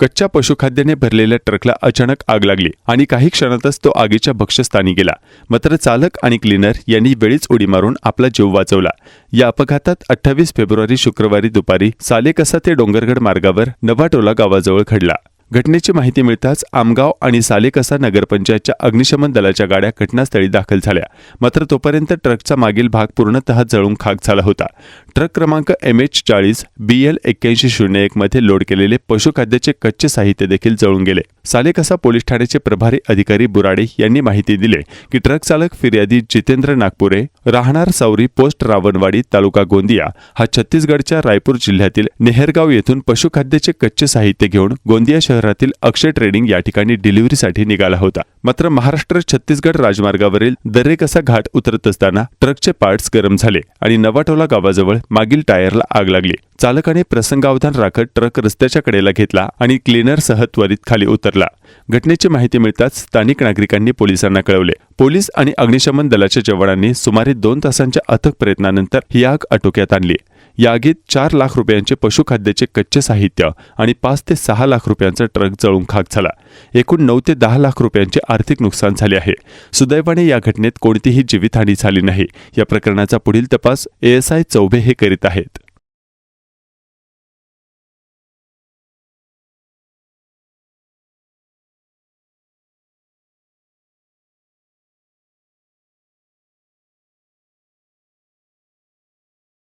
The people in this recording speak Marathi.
कच्च्या पशुखाद्याने भरलेल्या ट्रकला अचानक आग लागली आणि काही क्षणातच तो आगीच्या भक्ष्यस्थानी गेला. मात्र चालक आणि क्लीनर यांनी वेळीच उडी मारून आपला जीव वाचवला. या अपघातात अठ्ठावीस फेब्रुवारी शुक्रवारी दुपारी सालेकसा ते डोंगरगड मार्गावर नवाटोला गावाजवळ घडला. घटनेची माहिती मिळताच आमगाव आणि सालेकसा नगरपंचायतच्या अग्निशमन दलाच्या गाड्या घटनास्थळी दाखल झाल्या. मात्र तोपर्यंत ट्रकचा मागील भाग पूर्णतः जळून खाक झाला होता. ट्रक क्रमांक एम एच चाळीस बी एल एक्क्याऐंशी शून्य एक मध्ये लोड केलेले पशुखाद्याचे कच्चे साहित्य देखील जळून गेले. सालेकसा पोलीस ठाण्याचे प्रभारी अधिकारी बुराडे यांनी माहिती दिली की ट्रक चालक फिर्यादी जितेंद्र नागपुरे राहणार सौरी पोस्ट रावणवाडी तालुका गोंदिया हा छत्तीसगडच्या रायपूर जिल्ह्यातील नेहरगाव येथून पशुखाद्याचे कच्चे साहित्य घेऊन गोंदिया शहर शहरातील अक्षय ट्रेडिंग या ठिकाणी डिलिव्हरीसाठी निघाला होता. मात्र महाराष्ट्र छत्तीसगड राजमार्गावरील दरेकसा घाट उतरत असताना ट्रकचे पार्ट्स गरम झाले आणि नवाटोला गावाजवळ मागील टायरला आग लागली. चालकाने प्रसंगावधान राखत ट्रक रस्त्याच्या कडेला घेतला आणि क्लीनरसह त्वरित खाली उतरला. घटनेची माहिती मिळताच स्थानिक नागरिकांनी पोलिसांना कळवले. पोलीस आणि अग्निशमन दलाच्या जवानांनी सुमारे दोन तासांच्या अथक प्रयत्नानंतर ही आग आटोक्यात आणली. यागीत चार लाख रुपयांचे पशुखाद्याचे कच्चे साहित्य आणि पाच ते सहा लाख रुपयांचा ट्रक जळून खाक झाला. एकूण नऊ ते दहा लाख रुपयांचे आर्थिक नुकसान झाले आहे. सुदैवाने या घटनेत कोणतीही जीवितहानी झाली नाही. या प्रकरणाचा पुढील तपास एएसआय चौबे हे करीत आहेत.